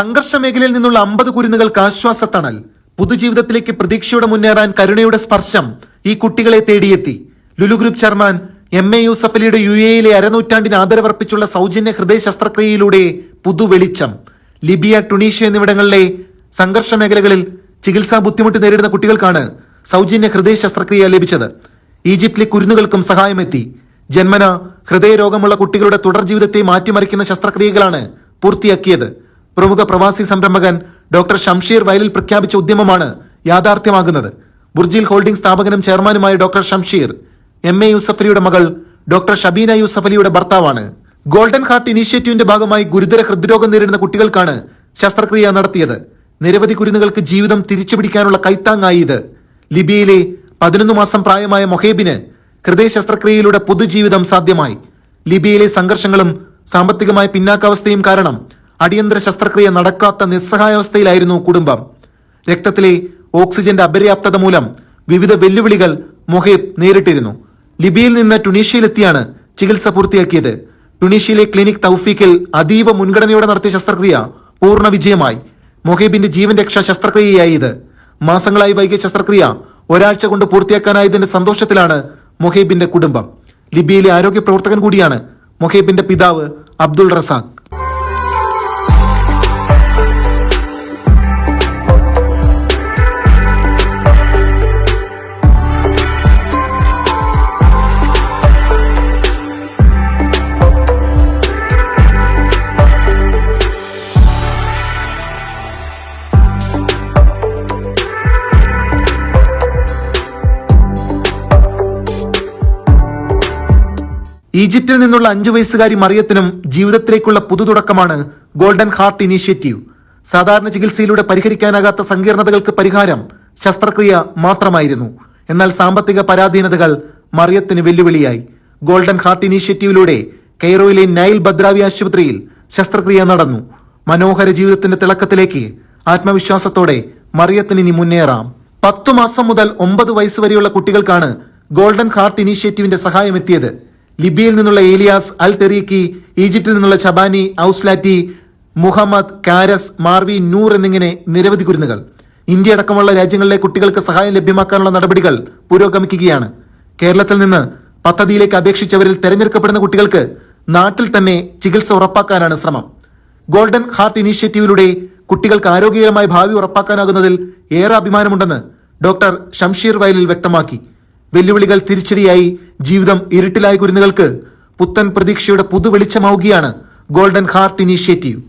സംഘർഷ മേഖലയിൽ നിന്നുള്ള അമ്പത് കുരുന്നുകൾക്ക് ആശ്വാസത്തണൽ പുതുജീവിതത്തിലേക്ക് പ്രതീക്ഷയോടെ മുന്നേറാൻ കരുണയുടെ സ്പർശം ഈ കുട്ടികളെ തേടിയെത്തി. Lulu group chairman M A യൂസഫലിയുടെ U എയിലെ അരനൂറ്റാണ്ടിന് ആദരവർപ്പിച്ചുള്ള സൗജന്യ ഹൃദയ ശസ്ത്രക്രിയയിലൂടെ പുതുവെളിച്ചം. ലിബിയ ടുണീഷ്യ എന്നിവിടങ്ങളിലെ സംഘർഷ മേഖലകളിൽ ചികിത്സാ ബുദ്ധിമുട്ട് നേരിടുന്ന കുട്ടികൾക്കാണ് സൗജന്യ ഹൃദയ ശസ്ത്രക്രിയ ലഭിച്ചത്. ഈജിപ്തിലെ കുരുന്നുകൾക്കും സഹായമെത്തി. ജന്മന ഹൃദയരോഗമുള്ള കുട്ടികളുടെ തുടർ ജീവിതത്തെ മാറ്റിമറിക്കുന്ന ശസ്ത്രക്രിയകളാണ് പൂർത്തിയാക്കിയത്. പ്രമുഖ പ്രവാസി സംരംഭകൻ ഡോക്ടർ ഷംഷീർ വയലിൽ പ്രഖ്യാപിച്ച ഉദ്യമമാണ് യാഥാർത്ഥ്യമാകുന്നത്. ബുർജിൽ ഹോൾഡിംഗ് സ്ഥാപകനും ചെയർമാനുമായ ഡോക്ടർ ഷംഷീർ എം എ യൂസഫലിയുടെ മകൾ ഡോക്ടർ ഷബീന യൂസഫലിയുടെ ഭർത്താവാണ്. ഗോൾഡൻ ഹാർട്ട് ഇനീഷ്യേറ്റീവിന്റെ ഭാഗമായി ഗുരുതര ഹൃദ്രോഗം നേരിടുന്ന കുട്ടികൾക്കാണ് ശസ്ത്രക്രിയ നടത്തിയത്. നിരവധി കുരുന്നുകൾക്ക് ജീവിതം തിരിച്ചുപിടിക്കാനുള്ള കൈത്താങ്ങായി ഇത്. ലിബിയയിലെ പതിനൊന്ന് മാസം പ്രായമായ മൊഹേബിന് ഹൃദയ ശസ്ത്രക്രിയയിലൂടെ പൊതുജീവിതം സാധ്യമായി. ലിബിയയിലെ സംഘർഷങ്ങളും സാമ്പത്തികമായ പിന്നാക്കാവസ്ഥയും കാരണം അടിയന്തര ശസ്ത്രക്രിയ നടക്കാത്ത നിസ്സഹായാവസ്ഥയിലായിരുന്നു കുടുംബം. രക്തത്തിലെ ഓക്സിജന്റെ അപര്യാപ്തത മൂലം വിവിധ വെല്ലുവിളികൾ മൊഹേബ് നേരിട്ടിരുന്നു. ലിബിയയിൽ നിന്ന് ടുണീഷ്യയിലെത്തിയാണ് ചികിത്സ പൂർത്തിയാക്കിയത്. ടുണീഷ്യയിലെ ക്ലിനിക് തൗഫീഖിൽ അതീവ മുൻഗണനയോടെ നടത്തിയ ശസ്ത്രക്രിയ പൂർണ വിജയമായി. മൊഹേബിന്റെ ജീവൻ രക്ഷാ ശസ്ത്രക്രിയയായി ഇത്. മാസങ്ങളായി വൈകിയ ശസ്ത്രക്രിയ ഒരാഴ്ച കൊണ്ട് പൂർത്തിയാക്കാനായതിന്റെ സന്തോഷത്തിലാണ് മൊഹേബിന്റെ കുടുംബം. ലിബിയയിലെ ആരോഗ്യ പ്രവർത്തകൻ കൂടിയാണ് മൊഹേബിന്റെ പിതാവ് അബ്ദുൾ റസാഖ്. ഈജിപ്തിൽ നിന്നുള്ള അഞ്ചു വയസ്സുകാരി മറിയത്തിനും ജീവിതത്തിലേക്കുള്ള പുതുതുടക്കമാണ് ഗോൾഡൻ ഹാർട്ട് ഇനീഷ്യേറ്റീവ്. സാധാരണ ചികിത്സയിലൂടെ പരിഹരിക്കാനാകാത്ത സങ്കീർണതകൾക്ക് പരിഹാരം ശസ്ത്രക്രിയ മാത്രമായിരുന്നു. എന്നാൽ സാമ്പത്തിക പരാധീനതകൾ മറിയത്തിന് വെല്ലുവിളിയായി. ഗോൾഡൻ ഹാർട്ട് ഇനീഷ്യേറ്റീവിലൂടെ കെയ്റോയിലെ നൈൽ ബദ്രാവി ആശുപത്രിയിൽ ശസ്ത്രക്രിയ നടന്നു. മനോഹര ജീവിതത്തിന്റെ തിളക്കത്തിലേക്ക് ആത്മവിശ്വാസത്തോടെ മറിയത്തിന് ഇനി മുന്നേറാം. പത്തു മാസം മുതൽ ഒമ്പത് വയസ്സുവരെയുള്ള കുട്ടികൾക്കാണ് ഗോൾഡൻ ഹാർട്ട് ഇനീഷ്യേറ്റീവിന്റെ സഹായം എത്തിയത് ലിബിയയിൽ നിന്നുള്ള ഏലിയാസ് അൽ തെറീക്കി ഈജിപ്തിൽ നിന്നുള്ള ചബാനി ഔസ്ലാറ്റി മുഹമ്മദ് കാരസ് മാർവി നൂർ എന്നിങ്ങനെ നിരവധി കുരുന്നുകൾ. ഇന്ത്യ അടക്കമുള്ള രാജ്യങ്ങളിലെ കുട്ടികൾക്ക് സഹായം ലഭ്യമാക്കാനുള്ള നടപടികൾ പുരോഗമിക്കുകയാണ്. കേരളത്തിൽ നിന്ന് പദ്ധതിയിലേക്ക് അപേക്ഷിച്ചവരിൽ തെരഞ്ഞെടുക്കപ്പെടുന്ന കുട്ടികൾക്ക് നാട്ടിൽ തന്നെ ചികിത്സ ഉറപ്പാക്കാനാണ് ശ്രമം. ഗോൾഡൻ ഹാർട്ട് ഇനീഷ്യേറ്റീവിലൂടെ കുട്ടികൾക്ക് ആരോഗ്യകരമായ ഭാവി ഉറപ്പാക്കാനാകുന്നതിൽ ഏറെ അഭിമാനമുണ്ടെന്ന് ഡോക്ടർ ഷംഷീർ വയലിൽ വ്യക്തമാക്കി. വെല്ലുവിളികൾ തിരിച്ചടിയായി ജീവിതം ഇരുട്ടിലായ കുരുന്നുകൾക്ക് പുത്തൻ പ്രതീക്ഷയുടെ പുതുവെളിച്ചമാവുകയാണ് ഗോൾഡൻ ഹാർട്ട് ഇനീഷ്യേറ്റീവ്.